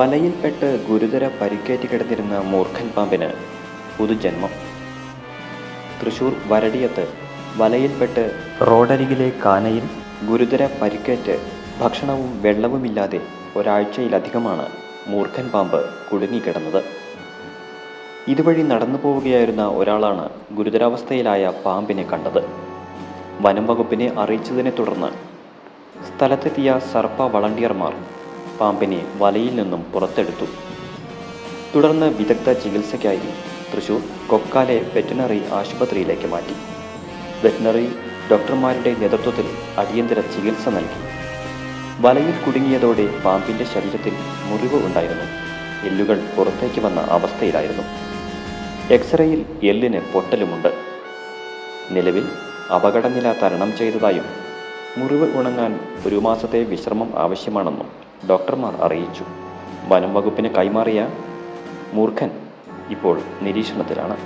വലയിൽപ്പെട്ട് ഗുരുതര പരിക്കേറ്റ് കിടന്നിരുന്ന മൂർഖൻ പാമ്പിന് പുതുജന്മം. തൃശൂർ വരടിയത്ത് വലയിൽപ്പെട്ട് റോഡരികിലെ കാനയിൽ ഗുരുതര പരിക്കേറ്റ് ഭക്ഷണവും വെള്ളവുമില്ലാതെ ഒരാഴ്ചയിലധികമാണ് മൂർഖൻ പാമ്പ് കുടുങ്ങിക്കിടന്നത്. ഇതുവഴി നടന്നു പോവുകയായിരുന്ന ഒരാളാണ് ഗുരുതരാവസ്ഥയിലായ പാമ്പിനെ കണ്ടത്. വനം വകുപ്പിനെ അറിയിച്ചതിനെ തുടർന്ന് സ്ഥലത്തെത്തിയ സർപ്പ വളണ്ടിയർമാർ പാമ്പിനെ വലയിൽ നിന്നും പുറത്തെടുത്തു. തുടർന്ന് വിദഗ്ധ ചികിത്സയ്ക്കായി തൃശൂർ കൊക്കാലെ വെറ്റിനറി ആശുപത്രിയിലേക്ക് മാറ്റി. വെറ്റിനറി ഡോക്ടർമാരുടെ നേതൃത്വത്തിൽ അടിയന്തര ചികിത്സ നൽകി. വലയിൽ കുടുങ്ങിയതോടെ പാമ്പിന്റെ ശരീരത്തിൽ മുറിവ് ഉണ്ടായിരുന്നു. എല്ലുകൾ പുറത്തേക്ക് വന്ന അവസ്ഥയിലായിരുന്നു. എക്സ്റേയിൽ എല്ലിന് പൊട്ടലുമുണ്ട്. നിലവിൽ അപകടനില തരണം ചെയ്തതായും മുറിവ് ഉണങ്ങാൻ ഒരു മാസത്തെ വിശ്രമം ആവശ്യമാണെന്നും ഡോക്ടർമാർ അറിയിച്ചു. വനം വകുപ്പിന് കൈമാറിയ മൂർഖൻ ഇപ്പോൾ നിരീക്ഷണത്തിലാണ്.